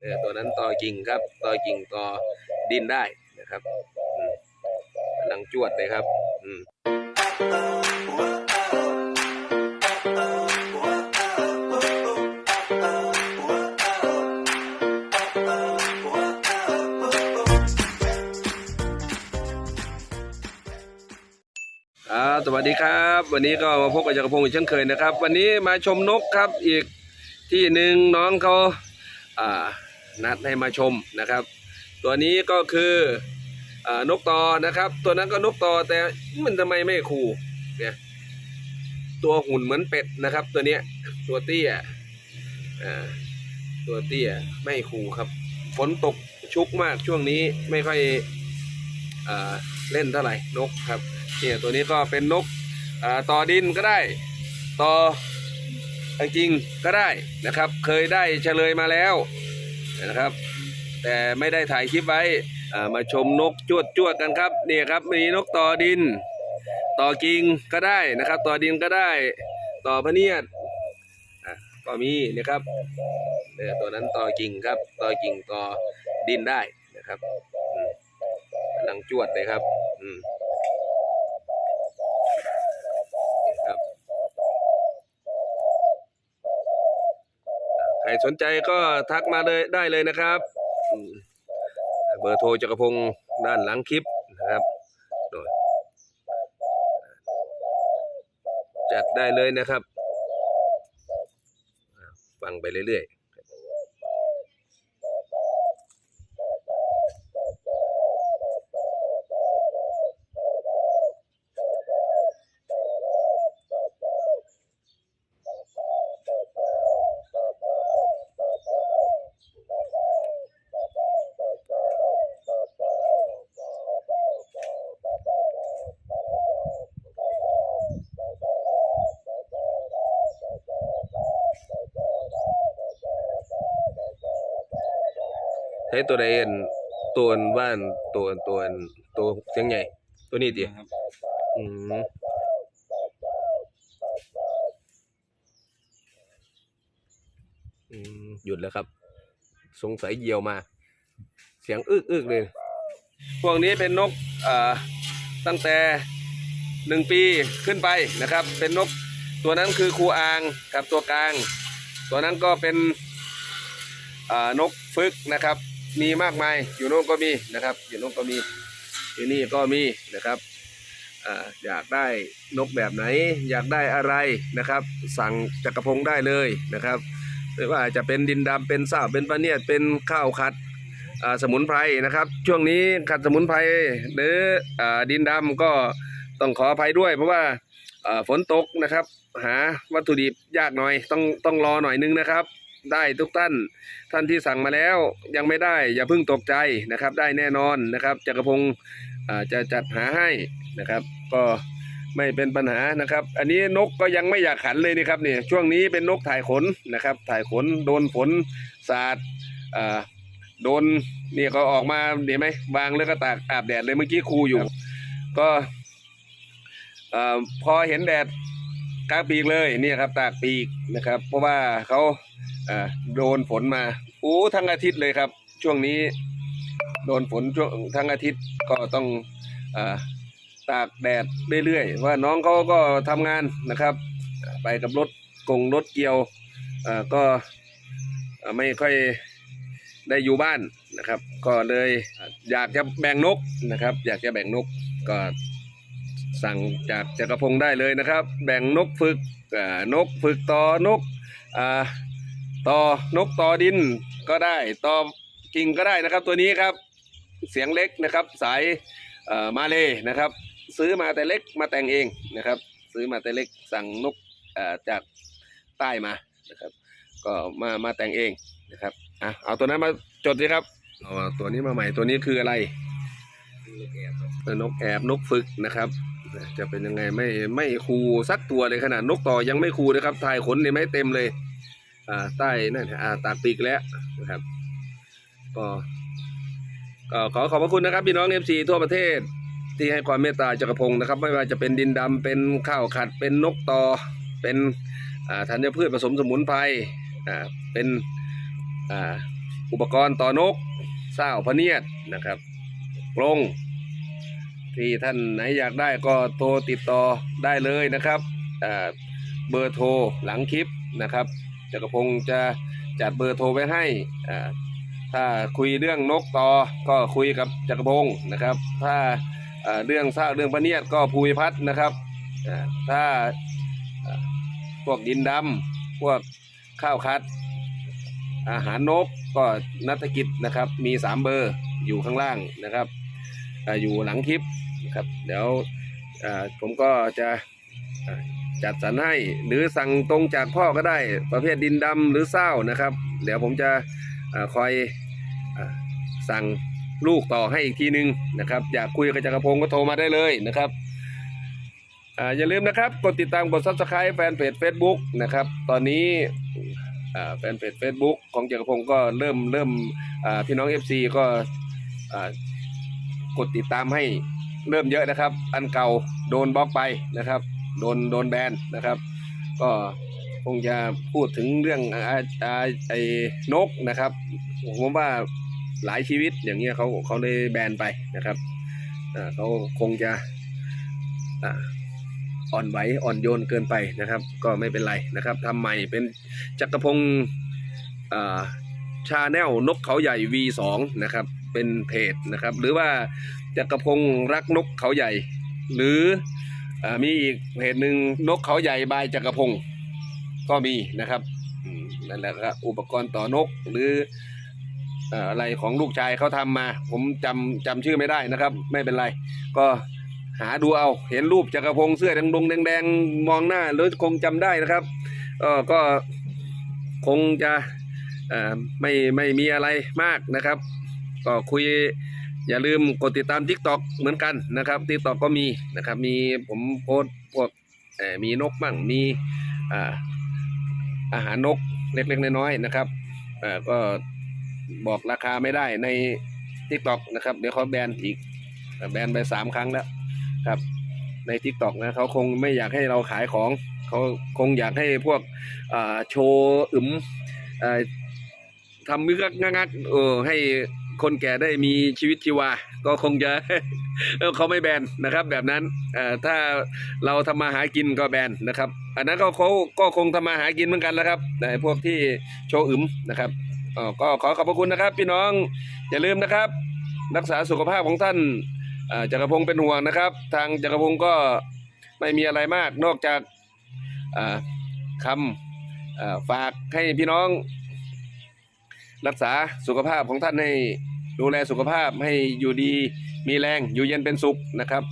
เออตัวนั้นต่อกิ่งครับ ต่อกิ่งต่อดินได้นะครับกำลังจวดเลยครับ อืมอ่าสวัสดีครับ วันนี้ก็มาพบกับจักรพงศ์อีกเช่นเคยนะครับ วันนี้มาชมนกครับอีกที่หนึ่งน้องเขาอ่า นัดให้มาชมนะครับ ตัวนี้ก็คืออนกตอนะครับ ตัวนั้นก็นกตอแต่มันทำไมไม่คู่เนี่ยตัวหุ่นเหมือนเป็ดนะครับ ตัวเนี้ยตัวเตี้ยตัวเตี้ยไม่คู่ครับฝนตกชุกมากช่วงนี้ไม่ค่อยอเล่นเท่าไหร่นกครับเนี่ยตัวนี้ก็เป็นนกต่อดินก็ได้ต่อจริงก็ได้นะครับ เคยได้เฉลยมาแล้ว นะครับ แต่ไม่ได้ถ่ายคลิปไว้มาชมนกจวดจวดกันครับนี่ครับมีนกต่อดิน ต่อกิ่งก็ได้นะครับ ต่อดินก็ได้ ต่อพเนียดก็มีนะครับเนี่ยตัวนั้นต่อกิ่งครับ ต่อกิ่งต่อดินได้นะครับกำลังจวดเลยครับ อืมนี่ครับใค รสนใจก็ทักมาเลยได้เลยนะครับเบอร์โทรจักรพงศ์ด้านหลังคลิปนะครับจัดได้เลยนะครับ ฟังไปเรื่อยๆ ใช้ตัวใดอันตัวอันว่านตัวอันตัวอันตัวเสียงใหญ่ตัวนี้ดิอืมอืมหยุดแล้วครับ สงสัยเหยี่ยวมา เสียงอึกอึกเลย พวกนี้เป็นนกเอ่อตั้งแต่หนึ่งปีขึ้นไปนะครับ เป็นนกตัวนั้นคือครูอางกับตัวกลาง ตัวนั้นก็เป็นอ่านกฟึกนะครับ มีมากมาย อยู่โน่นก็มีนะครับ อยู่โน่นก็มีที่นี่ก็มีนะครับอยากได้นกแบบไหน อยากได้อะไรนะครับ สั่งจักรพงได้เลยนะครับไม่ว่าจะเป็นดินดำเป็นสาวเป็นปลาเนียดเป็นข้าวขัดสมุนไพรนะครับ ช่วงนี้ขัดสมุนไพรหรืออดินดำก็ต้องขออภัยด้วย เพราะว่าฝนตกนะครับ หาวัตถุดิบยากหน่อยต้องต้องรอหน่อยนึงนะครับ ได้ทุกท่าน ท่านที่สั่งมาแล้วยังไม่ได้อย่าเพิ่งตกใจนะครับ ได้แน่นอนนะครับจักรพงศ์จะจัดหาให้นะครับ ก็ไม่เป็นปัญหานะครับ อันนี้นกก็ยังไม่อยากขันเลยนี่ครับเนี่ยช่วงนี้เป็นนกถ่ายขนนะครับ ถ่ายขนโดนฝนสาดโดนนี่ก็ออกมาเดี๋ยวไหมวางแล้วก็ตากอาบแดดเลยเมื่อกี้ครูอยู่ ก็พอเห็นแดดกลางปีกเลยเนี่ยครับตากปีกนะครับ เพราะว่าเขา อ่าโดนฝนมาโอ้ทั้งอาทิตย์เลยครับ ช่วงนี้โดนฝนช่วงทั้งอาทิตย์ก็ต้องอ่าตากแดดเรื่อยๆว่าน้องเขาก็ทำงานนะครับ ไปกับรถกงรถเกี่ยวอ่าก็ไม่ค่อยได้อยู่บ้านนะครับ ก็เลยอยากจะแบ่งนกนะครับ อยากจะแบ่งนกก็สั่งจากจักรพงศ์ได้เลยนะครับ แบ่งนกฝึกนกฝึกต่อนกอ ต่อนกต่อดินก็ได้ต่อกิ่งก็ได้นะครับ ตัวนี้ครับเสียงเล็กนะครับ สายมาเลยนะครับ ซื้อมาแต่เล็กมาแต่งเองนะครับ ซื้อมาแต่เล็กสั่งนกจากใต้มานะครับ ก็มามาแต่งเองนะครับอะเอาตัวนั้นมาจดสิครับเอาตัวนี้มาใหม่ตัวนี้คืออะไรนกแอบนกฝึกนะครับจะเป็นยังไงไม่ไม่คูสักตัวเลยขนาดนกต่อยังไม่คูนะครับถ่ายขนเนี่ยไม่เต็มเลย ใต้นั่นอ่าตากปีกแล้วนะครับ ก็ก็ขอขอบพระคุณนะครับพี่น้องเอฟซีทั่วประเทศ ที่ให้ความเมตตาจักรพงศ์นะครับ ไม่ว่าจะเป็นดินดำเป็นข้าวขัด เป็นนกตอ เป็นอ่าธัญพืชผสมสมุนไพรอ่าเป็นอ่าอุปกรณ์ต่อนกเศร้าพเนียดนะครับกรงที่ท่านไหนอยากได้ก็โทรติดต่อได้เลยนะครับเบอร์โทรหลังคลิปนะครับ จักรพงศ์จะจัดเบอร์โทรไว้ให้อ่าถ้าคุยเรื่องนกต่อก็คุยกับจักรพงศ์นะครับ ถ้าเรื่องซากเรื่องพระเนียดก็ภูมิพัฒน์นะครับ ถ้าพวกดินดำพวกข้าวคัด อาหารนกก็นัฐกิจนะครับมีสามเบอร์อยู่ข้างล่างนะครับอยู่หลังคลิปนะครับเดี๋ยวผมก็จะ จัดสรรให้หรือสั่งตรงจากพ่อก็ได้ประเภทดินดำหรือเศร้านะครับ เดี๋ยวผมจะอคอยอสั่งลูกต่อให้อีกทีนึงนะครับ อยากคุยกับจักรพงศ์ก็โทรมาได้เลยนะครับออย่าลืมนะครับกดติดตามกด subscribe แฟนเพจ Facebook นะครับ ตอนนี้แฟนเพจ Facebook ของจักรพงศ์ก็เริ่มเริ่มพี่น้อง FC ก็กดติดตามให้เริ่มเยอะนะครับ อันเก่าโดนบล็อกไปนะครับ โดนโดนแบนนะครับ ก็คงจะพูดถึงเรื่องอ่าอ่าไอ้นกนะครับผมว่าหลายชีวิตอย่างเงี้ยเขาเขาเลยแบนไปนะครับเขาคงจะอ่อนไหวอ่อนโยนเกินไปนะครับ ก็ไม่เป็นไรนะครับทำใหม่เป็นจักรพงศ์ชาแนลนกเขาใหญ่ V2 นะครับ เป็นเพจนะครับ หรือว่าจักรพงศ์รักนกเขาใหญ่ หรือ มีอีกเพจหนึ่งนกเขาใหญ่บายจักรพงศ์ก็มีนะครับนั่นแหละครับอุปกรณ์ต่อนกหรืออะไรของลูกชายเขาทำมา ผมจำจำชื่อไม่ได้นะครับ ไม่เป็นไร ก็หาดูเอาเห็นรูปจักรพงศ์เสื้อแดงดงแดงๆมองหน้าหรือคงจำได้นะครับเออก็คงจะไม่ไม่มีอะไรมากนะครับ ก็คุย อย่าลืมกดติดตาม TikTok เหมือนกันนะครับ TikTok ก็มีนะครับ มีผมโพสพวกมีนกบ้างมีอาหารนกเล็กๆน้อยๆนะครับก็บอกราคาไม่ได้ใน TikTok นะครับ เดี๋ยวเขาแบนอีกแบนไปสามครั้งแล้วครับใน TikTok นะเขาคงไม่อยากให้เราขายของเขาคงอยากให้พวกโชว์อึมทำมืองักงักเออให้ คนแก่ได้มีชีวิตชีวา ก็คงจะเขาไม่แบนนะครับ แบบนั้นถ้าเราทำมาหากินก็แบนนะครับ อันนั้นก็เขาก็คงทำมาหากินเหมือนกันแล้วครับแต่พวกที่โชว์อึมนะครับก็ขอขอบพระคุณนะครับ พี่น้องอย่าลืมนะครับ รักษาสุขภาพของท่านจักรพงศ์เป็นห่วงนะครับ ทางจักรพงศ์ก็ไม่มีอะไรมากนอกจากคำอ่าฝากให้พี่น้อง รักษาสุขภาพของท่านให้ดูแลสุขภาพให้อยู่ดีมีแรงอยู่เย็นเป็นสุขนะครับ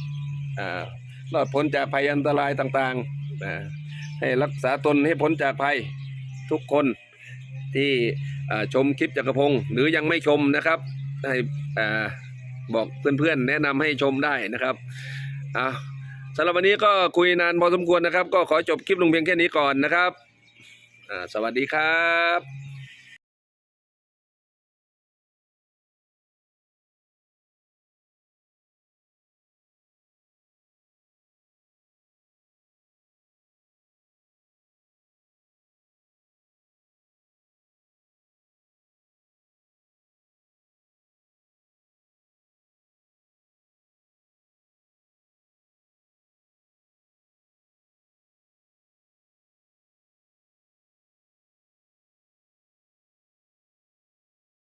อ่ารอดพ้นจากภัยอันตรายต่างๆ ให้รักษาตนให้พ้นจากภัยทุกคนที่ชมคลิปจักรพงศ์หรือยังไม่ชมนะครับ ให้อ่าบอกเพื่อนๆ แนะนำให้ชมได้นะครับอ่าสำหรับวันนี้ก็คุยนานพอสมควรนะครับ ก็ขอจบคลิปลงเพียงแค่นี้ก่อนนะครับอ่าสวัสดีครับ